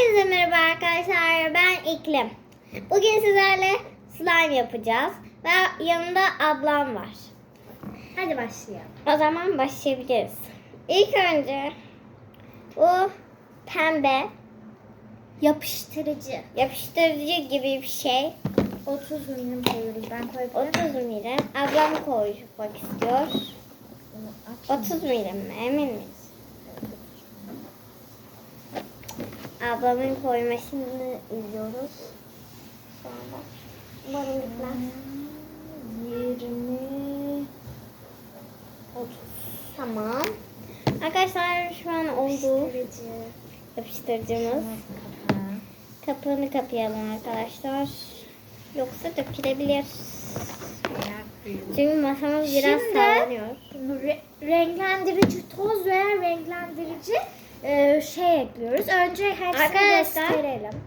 Hepinize merhaba arkadaşlar. Ben İklim. Bugün sizlerle slime yapacağız. Ve yanında ablam var. Hadi başlayalım. O zaman başlayabiliriz. İlk önce bu pembe Yapıştırıcı. yapıştırıcı gibi bir şey. 30 milim koyuyoruz. Ben koyabilirim. 30 milim. Ablam koymak istiyor. Bunu aç. 30 milim mi? Emin miyiz? Ablamın koymasını izliyoruz. Anda. Umarım bitmez. 20 30 Tamam. Arkadaşlar şu an oldu. Yapıştırıcı. Yapıştırıcımız. Kapağı. Kapağını kapayalım arkadaşlar. Yoksa dökülebilir. Çünkü masamız biraz Şimdi- sallanıyor. Re- renklendirici toz veya renklendirici e, şey ekliyoruz. Önce hepsini Arkadaşlar- gösterelim.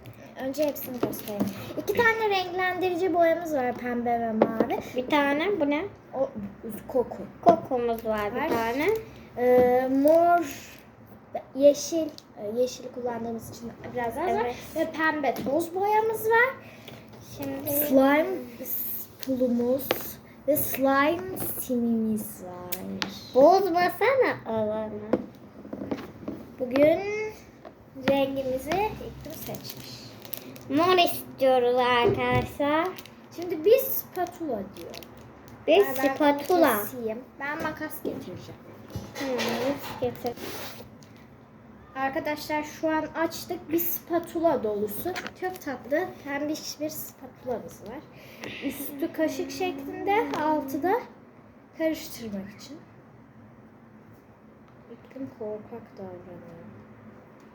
Önce hepsini gösterelim. İki tane renklendirici boyamız var pembe ve mavi. Bir tane bu ne? O koku. Kokumuz var bir Var. tane. Ee, mor, yeşil, e, yeşil kullandığımız için biraz az var. Evet. Ve pembe toz boyamız var. Şimdi Slime pulumuz ve slime simimiz var. bozmasana alanı. Bugün rengimizi İklim seçmiş. Mor istiyoruz arkadaşlar. Şimdi biz spatula diyor. Bir Ben- ben spatula. keseyim. Ben makas getireceğim. Hmm, getir. Arkadaşlar şu an açtık bir spatula dolusu. Çok tatlı pembiş bir spatulamız var. Üstü kaşık şeklinde, altı da karıştırmak için. İklim korkak davranıyor.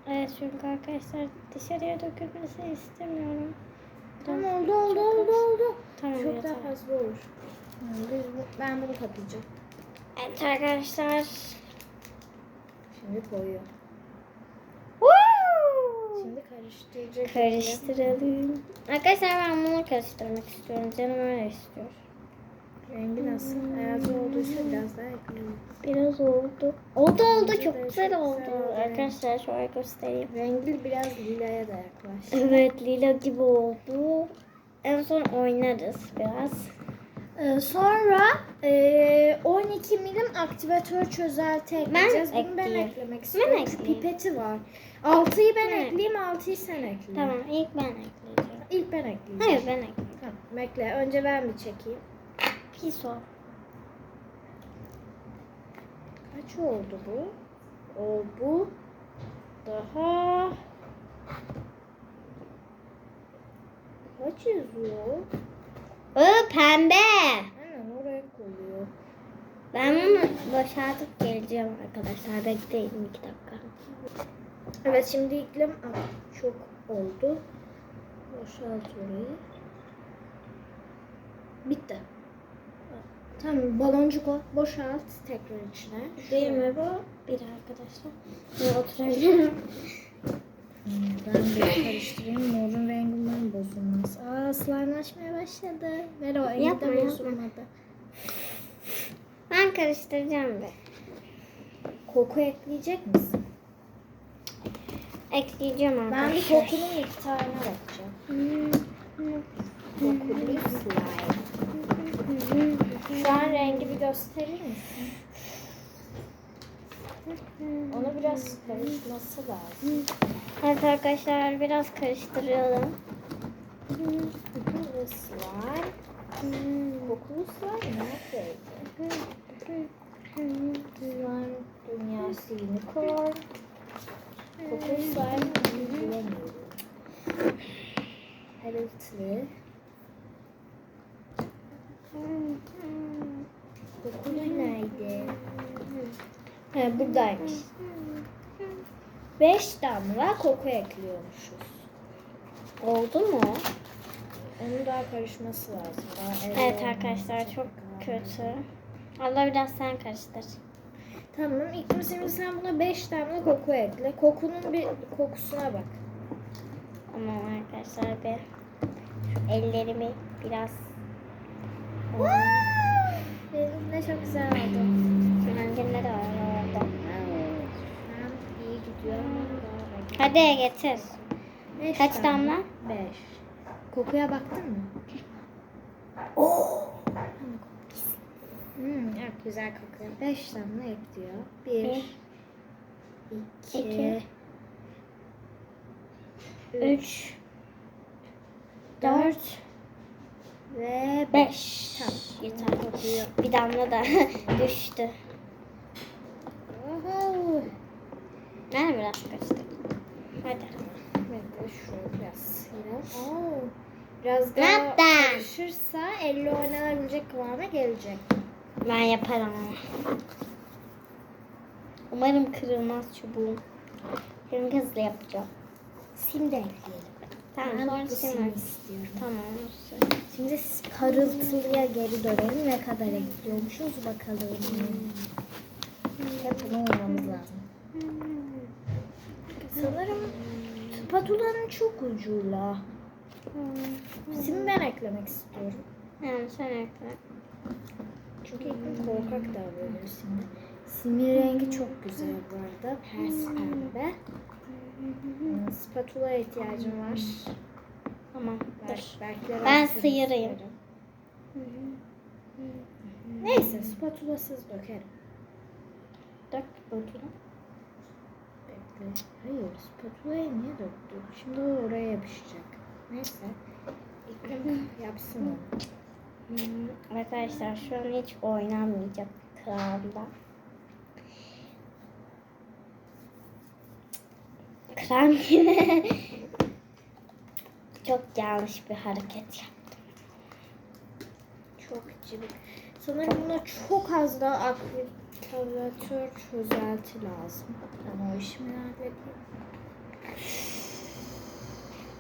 Evet çünkü arkadaşlar dışarıya dökülmesini istemiyorum. Tamam oldu oldu oldu oldu. Tamam Çok yeter. daha fazla olur. Hı, Biz bu- ben bunu kapayacağım. Evet arkadaşlar. Şimdi koyuyor. Woo! Şimdi karıştıracak. Karıştıralım. Arkadaşlar ben bunu karıştırmak istiyorum. Canım öyle istiyor. Rengi nasıl? Hayatı olduysa biraz daha. Biraz oldu. Oldu oldu çok güzel oldu. güzel. Arkadaşlar şöyle göstereyim. Rengi biraz lilaya da yaklaş. Evet lila gibi oldu. En son oynarız biraz. Ee, sonra e, 12 milim aktivatör çözelti ekleyeceğiz. Bunu ben eklemek istiyorum. Çünkü ekleyeyim. pipeti var. 6'yı ben Evet. ekleyeyim, 6'yı sen ekle. Tamam ilk ben ekleyeceğim. İlk ben ekleyeceğim. Hayır ben ekleyeceğim. Tamam, bekle. Önce ben bir çekeyim. Pis o. Kaç oldu bu? O bu. Daha... Kaç yazıyor? Iı pembe. Aynen o renk oluyor. Ben bunu boşaltıp geleceğim arkadaşlar. Bekleyin iki dakika. Evet şimdi iklim Aa, çok oldu. Boşalt orayı. Bitti. Tamam baloncuk o. Boşalt tekrar içine. Değil mi bu? Bir arkadaşlar. Ben oturabilirim. Hmm, Ben bir karıştırayım. Morun rengi umarım bozulmaz. Aa slime'laşmaya başladı. Ver o eli Yapma, de yapma. bozulmadı. Ben karıştıracağım bir. Koku ekleyecek misin? Ekleyeceğim arkadaşlar. Ben bir kokunun miktarına bakacağım. Kokulu slime. Şu an rengi bir gösterir misin? Ona biraz karışması lazım. Evet arkadaşlar biraz karıştıralım. Kokulu slime. Kokulu slime neredeydi? Slime dünyası unicorn. Kokulu slime bulamıyorum. Parıltılı. Kokulu nerede? He buradaymış. 5 damla koku ekliyormuşuz. Oldu mu? Onun daha karışması lazım. Daha Evet olmaması arkadaşlar çok kötü. Allah biraz sen karıştır. Tamam. İlk şimdi sen buna 5 damla koku ekle. Kokunun bir kokusuna bak. Ama arkadaşlar bir ellerimi biraz De çok güzel oldu. Kendine de orada. İyi gidiyor Hadi getir. Beş Kaç tane. damla? Beş. Kokuya baktın mı? Oo. Hmm, evet güzel kokuyor. Beş damla ekliyor. Bir, Bir, iki, iki, üç, Üç. dört ve Beş. Tamam. Yeter. Kokuyor. Bir damla da düştü. Ben biraz kaçtım. Hadi. Bekle şunu biraz silelim. Oo. Biraz daha karışırsa elle oynanabilecek kıvama gelecek. Ben yaparım ama. Umarım kırılmaz çubuğum. Şimdi hızlı yapacağım. Sim de ekleyelim. Tamam Ben sonra var. istiyorum. Tamam. Şimdi parıltılıya geri dönelim. Ne kadar ekliyormuşuz bakalım. Hep bunu uymamız lazım. Sanırım spatulanın çok ucuyla. Simi ben eklemek istiyorum. Tamam sen ekle. Çünkü ilk korkak davranıyor simde. Simin rengi çok güzel bu arada. Pers pembe. Hmm, Spatula ihtiyacım var. Tamam. Dur. belki Ben sıyırayım. Neyse spatulasız dökerim. Dök bakayım. Bekle. Hayır spatulaya niye döktüm? Şimdi o oraya yapışacak. Neyse. İklim yapsın onu. Arkadaşlar şu an hiç oynamayacak kıvamda. Gibi. Çok yanlış bir hareket yaptım. Çok cıvık. Sanırım buna çok az daha aktivitör çözelti lazım. Ben o işimi halledeyim.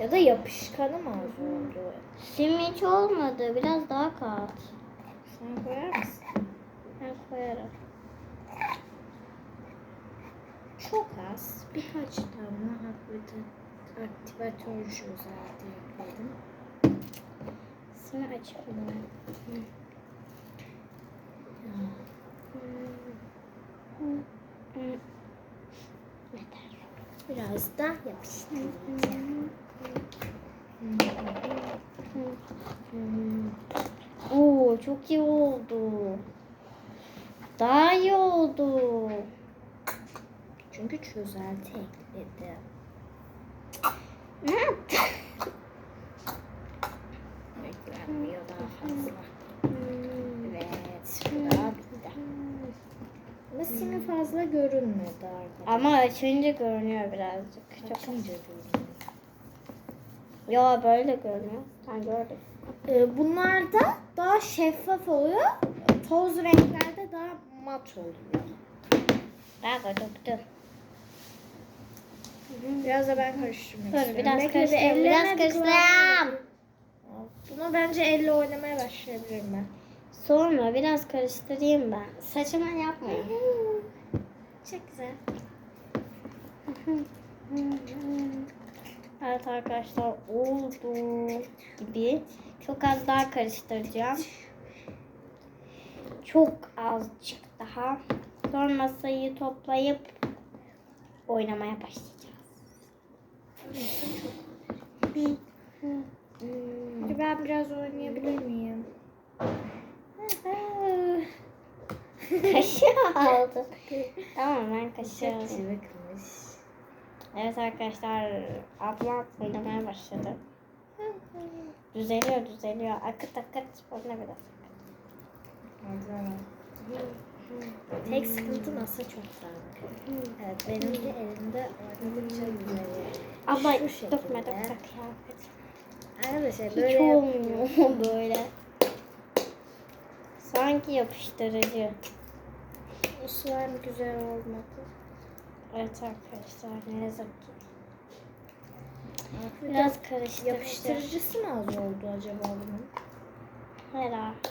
Ya da yapışkanı mı az oldu? Sim hiç olmadı. Biraz daha kat. Sen koyar mısın? Ben koyarım. Çok az. Birkaç aktivitör, aktivatör çözelti ekledim. Simi açalım. Yeter. Biraz da yapıştıracağım. Oo çok iyi oldu. Daha iyi oldu. Çünkü çözelti ekledim. Ne yaptın? Beklenmiyor daha fazla. Evet. Bu da bitti. Ama simi fazla görünmedi arkadaşlar. Ama açınca görünüyor birazcık. Çok. Açınca görünüyor. Yo böyle görünüyor. Sen gördün. Ee, bunlarda daha şeffaf oluyor. Toz renklerde daha mat oluyor. Daha da döktüm. Biraz da ben karıştırmak Dur istiyorum. biraz Bekle karıştırayım. ellerine Biraz bir karıştırayım. Buna bence elle oynamaya başlayabilirim ben. Sonra biraz karıştırayım ben. Saçıma yapmayayım. Çok güzel. Evet arkadaşlar oldu gibi. Çok az daha karıştıracağım. Çok azıcık daha. Sonra masayı toplayıp oynamaya başlayacağız. Ben biraz oynayabilir miyim? Kaşığı aldım. tamam ben kaşığı aldım. Evet arkadaşlar ablam oynamaya başladı. Düzeliyor düzeliyor. Akıt akıt. Oyna biraz. Tek sıkıntı masa çok dağınık. Evet benim de elimde oynadıkça güzel. Abla Şu şekilde. dökme dökme kıyafet. Arkadaşlar Hiç böyle yap- olmuyor böyle. Sanki yapıştırıcı. o slime güzel olmadı. Evet arkadaşlar ne yazık ki. Biraz Biraz karıştırıcı. yapıştırıcısı mı az oldu acaba bunun? Herhalde.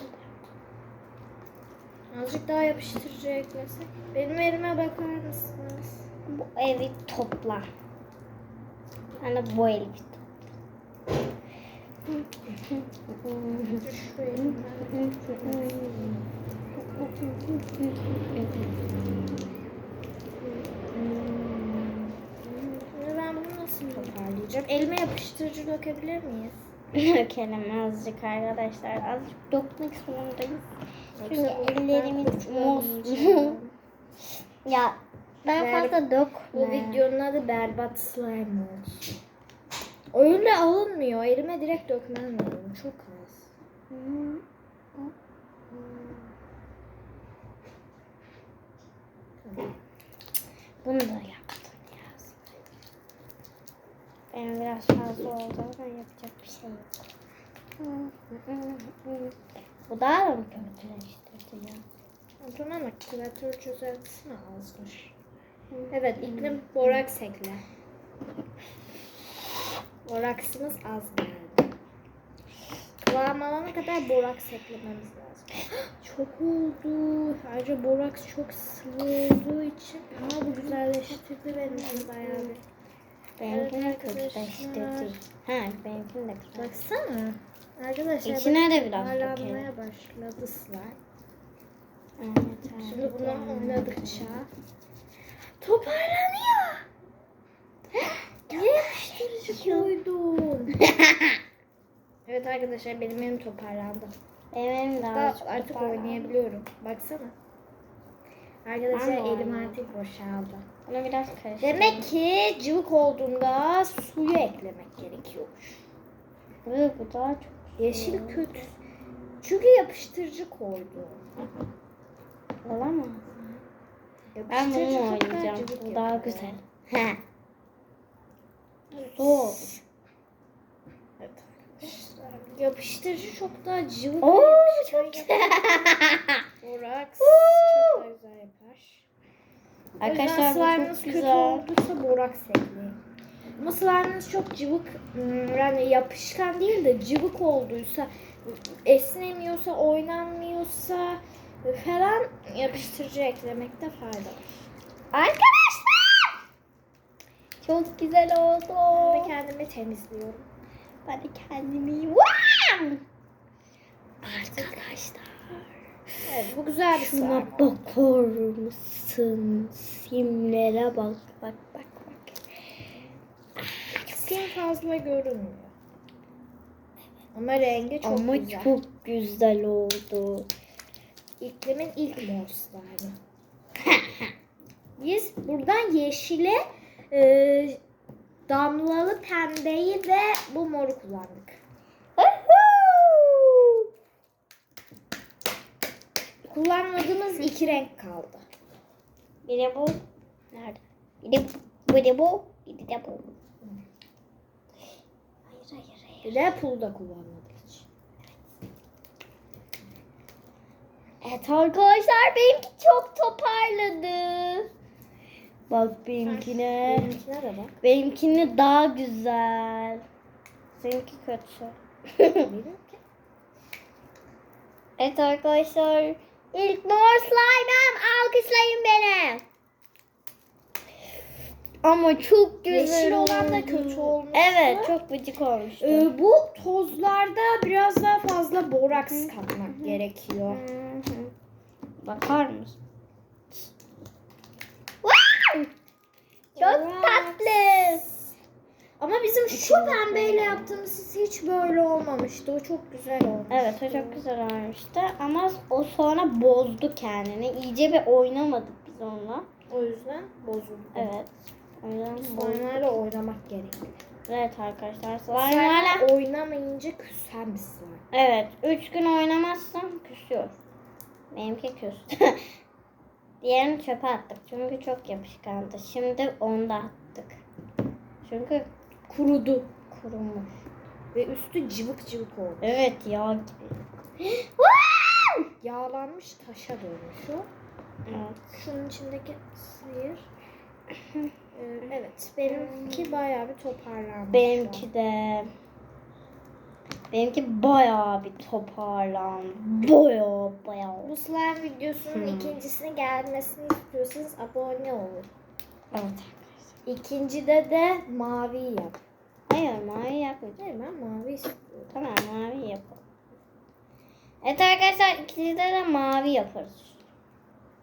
Azıcık daha yapıştırıcı eklesek. Benim elime bakar mısınız? Bu evi topla. Yani bu evi ben bunu nasıl toparlayacağım? Elime yapıştırıcı dökebilir miyiz? Dökelim azıcık arkadaşlar. Azıcık dökmek zorundayız. Çünkü ben ellerimiz mosmor. ya daha Ber- fazla dökme. Bu videonun adı berbat slime olsun. Öyle alınmıyor. Elime direkt dökmem lazım. Çok az. Bunu da yaptım biraz. Benim biraz fazla oldu ama yapacak bir şey yok. Bu daha da mı kötüleştirdi ya? O zaman aktivatör çözeltisine azmış. Evet iklim boraks ekle. Boraksımız az geldi. Kıvam alana kadar boraks eklememiz lazım. çok oldu. Ayrıca boraks çok sıvı olduğu için ama bu güzelleştirdi benim için bayağı bir. Benimkini Evet kötüleştirdi. Ha benimkini de kötüleştirdi. Baksana. Arkadaşlar İçine de biraz dökelim. başladı slime. Evet, Şimdi evet, bunu oynadıkça toparlanıyor. Niye yapıştırıcı koydun? evet arkadaşlar benim elim toparlandı. Benim de azıcık artık oynayabiliyorum. Baksana. Arkadaşlar Ben de elim artık boşaldı. Bunu biraz karıştıralım. Demek ki cıvık olduğunda suyu eklemek gerekiyormuş. Hı, bu daha çok. Yeşil kötü. Çünkü yapıştırıcı koydu. Olamaz. Ben bunu oynayacağım. Bu daha güzel. He. Zor. Evet. Yapıştırıcı çok daha cıvık. Oo çok güzel. Boraks çok daha güzel yapar. Arkadaşlar bu çok kötü güzel. olduysa boraks ekleyin. Ama slime'ınız çok cıvık ım, yani yapışkan değil de cıvık olduysa esnemiyorsa oynanmıyorsa falan yapıştırıcı eklemekte fayda var. Arkadaşlar. Çok güzel Ben oldu. de kendimi temizliyorum. Ben de kendimi wow! Arkadaşlar. Evet bu güzel bir. Şuna bakar mısın? Simlere bak bak bak Sim fazla görünmüyor. Ama rengi çok Ama güzel. çok güzel oldu. İklimin ilk slime'ı. Biz buradan yeşile e, damlalı pembeyi ve bu moru kullandık. Kullanmadığımız iki renk kaldı. Bir de bu. Nerede? Bir de bu. Bir de bu. Bir de bu. Bir de pul da kullanmadık hiç. Evet arkadaşlar benimki çok toparladı. Bak benimkine. Benimkine de bak. Benimkini daha güzel. Seninki kötü. Evet arkadaşlar. İlk mor slime'ım. Alkışlayın beni. Ama çok güzel Yeşil olan da oldu. kötü olmuştu. Evet çok gıcık olmuştu. Ee, bu tozlarda biraz daha fazla boraks katmak gerekiyor. Hı hı. Bakar mısın? Çok Boraks. tatlı. Ama bizim şu pembeyle yaptığımız hiç böyle olmamıştı. O çok güzel olmuş. Evet o çok güzel olmuştu ama o sonra bozdu kendini. İyice bir oynamadık biz onunla. O yüzden bozuldu. Evet. Bozdu. Slime'larla oynamak gerekiyor. Evet arkadaşlar. Slime'larla. Slime oynamayınca küsen bir slime. Evet. Üç gün oynamazsam küsüyor. Benimki küstü. Diğerini çöpe attık. Çünkü çok yapışkandı. Şimdi onu da attık. Çünkü Kurudu. kurumuş. Ve üstü cıvık cıvık oldu. Evet yağ gibi. Yağlanmış taşa dönmüş o. Evet. Şunun içindeki sıyır. Evet. Benimki bayağı bir toparlanmış. Benimki de benimki bayağı bir toparlandı. Bayağı bayağı. Bu slime videosunun Hmm. ikincisini gelmesini istiyorsanız abone olun. Evet. İkincide de mavi yap. Hayır mavi yapmayacağım. Hayır ben mavi istiyorum. Tamam mavi yapalım. Evet arkadaşlar ikincide de mavi yaparız.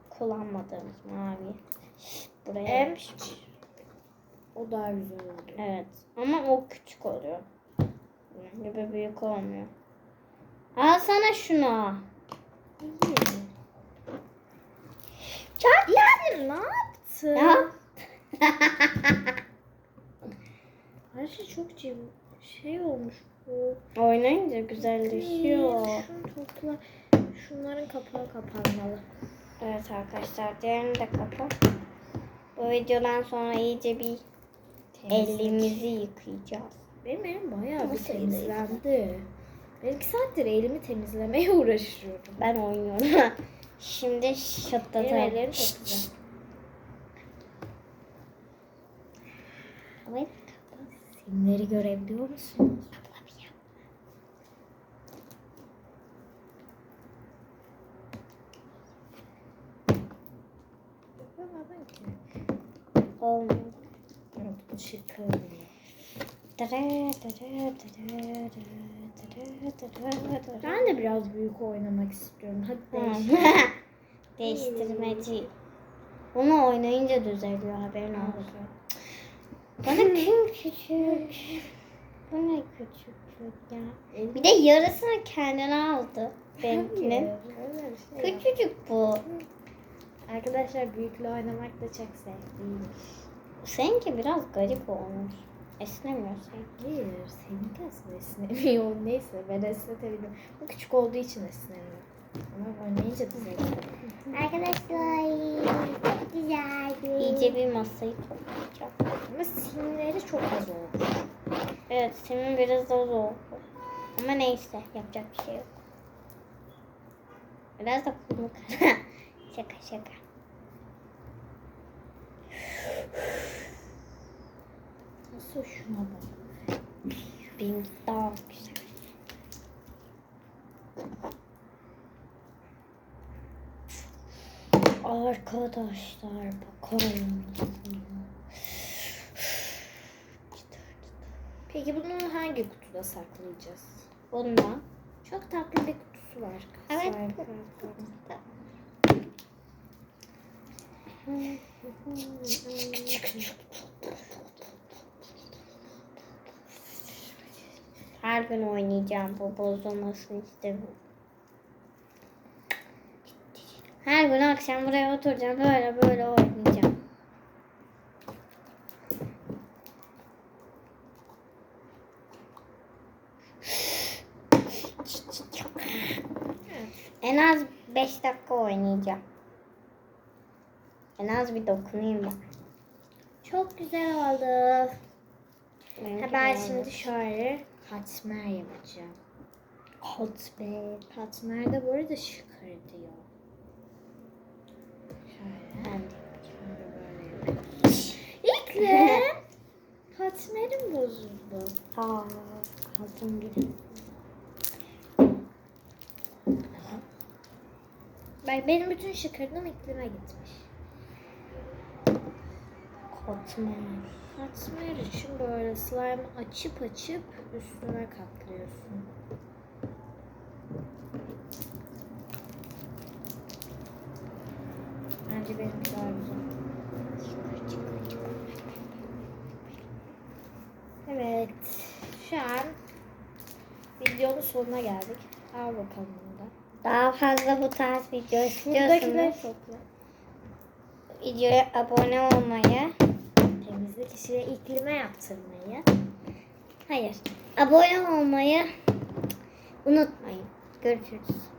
Kullanmadığımız mavi. Buraya Em- yapışmış. O daha güzel oldu. Evet. Ama o küçük oluyor. Gibi büyük olmuyor. Al sana şunu. İyi. Yani ne yaptın? Ya. Her şey çok cim şey olmuş bu. Oynayınca güzelleşiyor. Şunu topla. Şunların kapağı kapanmalı. Evet arkadaşlar diğerini de kapat. Bu videodan sonra iyice bir Temizlik. elimizi yıkayacağız. Benim elim bayağı bir Nasıl temizlendi. Ben iki saattir elimi temizlemeye uğraşıyorum. Ben oynuyorum. Şimdi Benim ellerim çok güzel. Evet. Simleri görebiliyor musunuz? Yapamadın ki. Olmuyor. Yok, çıkıyor. Ben de biraz büyük oynamak istiyorum. Hadi değiş. Değiştirmeci. Onu oynayınca düzeliyor haberin olsun. Bana kim küçük? Bu ne küçüklük ya? Bir de yarısını kendine aldı. Benimkinin. Küçük. Küçücük bu. Arkadaşlar büyükle oynamak da çok zevkliymiş. Seninki biraz garip olmuş. Esnemiyor sen. Hayır, seninki aslında esnemiyor. Neyse ben esnetebilirim. Bu küçük olduğu için esnemiyor. Ama oynayınca da zevkli. Arkadaşlar çok güzel. İyice bir masayı toplayacağım. Ama simleri çok az oldu. Evet senin biraz da zor. Ama neyse yapacak bir şey yok. Biraz da kumlu şaka şaka. Nasıl şuna bak. Benimki daha güzel. Arkadaşlar bakalım. Peki bunu hangi kutuda saklayacağız? Bundan. Çok tatlı bir kutusu var. Evet. Slime Her gün oynayacağım bu bozulmasını istemiyorum. Her gün akşam buraya oturacağım böyle böyle oynayacağım. En az 5 dakika oynayacağım. En az bir dokunayım bak. Çok güzel oldu. Benimki Ha, ben şimdi şöyle katmer yapacağım. Be. Katmer de bu arada şıkır diyor. Şöyle. Ben de. İlkle. Katmerim bozuldu. Aa, aldım bile. Bak benim bütün şıkırdım iklime gitmiş. Katmer. Katmer için böyle slime açıp açıp üstüne katlıyorsun. Bence benimki daha güzel. Evet. Şu an videonun sonuna geldik. Al bakalım bunu da. Daha fazla bu tarz video istiyorsanız videoya abone olmayı, Temizlik işine iklime yaptırmayı. hayır, abone olmayı unutmayın. Görüşürüz.